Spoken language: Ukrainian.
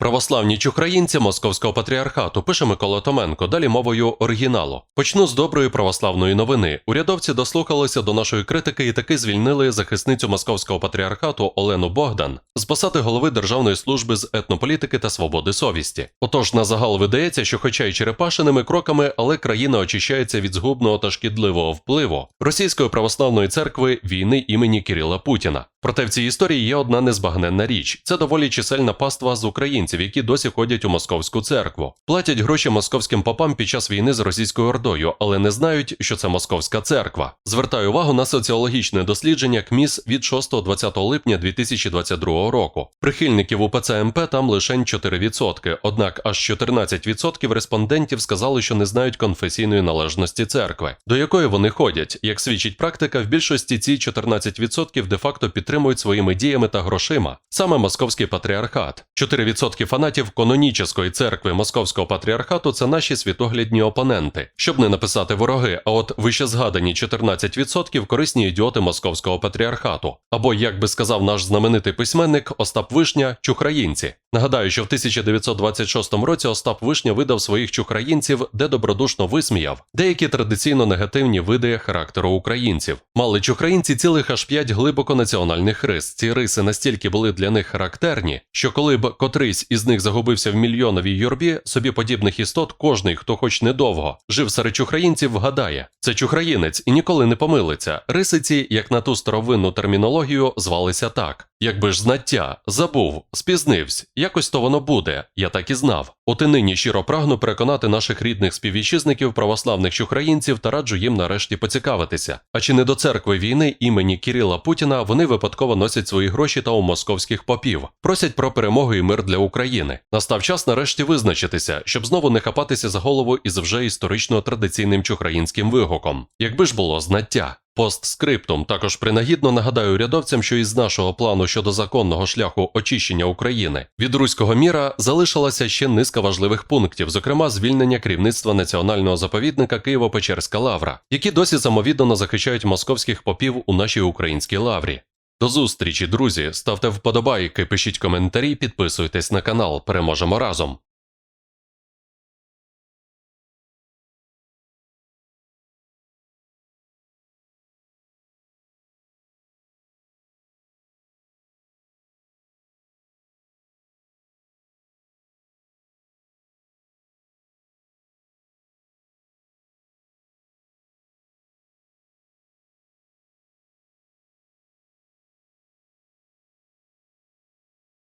Православні чухраїнці Московського патріархату пише Микола Томенко, далі мовою оригіналу. Почну з доброї православної новини. Урядовці дослухалися до нашої критики і таки звільнили захисницю Московського патріархату Олену Богдан з посади голови Державної служби з етнополітики та свободи совісті. Отож, на загал видається, що, хоча й черепашиними кроками, але країна очищається від згубного та шкідливого впливу Російської православної церкви війни імені Кирила Путіна. Проте в цій історії є одна незбагненна річ: це доволі чисельна паства з українців, які досі ходять у московську церкву, платять гроші московським попам під час війни з російською ордою, але не знають, що це московська церква. Звертаю увагу на соціологічне дослідження КМІС від 6-20 липня 2022 року. Прихильників УПЦ МП там лише 4%, однак аж 14% респондентів сказали, що не знають конфесійної належності церкви, до якої вони ходять. Як свідчить практика, в більшості ці 14% де-факто підтримують своїми діями та грошима саме московський патріархат. 4% фанатів канонічної церкви московського патріархату це наші світоглядні опоненти, щоб не написати вороги. А от вище згадані 14% корисні ідіоти московського патріархату. Або, як би сказав наш знаменитий письменник Остап Вишня, чухраїнці. Нагадаю, що в 1926 році Остап Вишня видав своїх чухраїнців, де добродушно висміяв деякі традиційно негативні види характеру українців. Мали чухраїнці цілих аж п'ять глибоко національних рис. Ці риси настільки були для них характерні, що коли б котрийсь із них загубився в мільйоновій юрбі, собі подібних істот кожний, хто хоч недовго жив серед чухраїнців, вгадає це чухраїнець і ніколи не помилиться. Рисиці, як на ту старовинну термінологію, звалися так. Якби ж знаття, забув, спізнився, якось то воно буде, я так і знав. От і нині щиро прагну переконати наших рідних співвітчизників, православних чухраїнців та раджу їм нарешті поцікавитися. А чи не до церкви війни імені Кірила Путіна вони випадково носять свої гроші та у московських попів, просять про перемогу і мир для України. Настав час нарешті визначитися, щоб знову не хапатися за голову із вже історично традиційним чухраїнським вигуком. Якби ж було знаття. Постскриптум також принагідно нагадаю урядовцям, що із нашого плану щодо законного шляху очищення України від руського міра залишилася ще низка важливих пунктів, зокрема звільнення керівництва національного заповідника Києво-Печерська лавра, які досі самовіддано захищають московських попів у нашій українській лаврі. До зустрічі, друзі! Ставте вподобайки, пишіть коментарі, підписуйтесь на канал. Переможемо разом.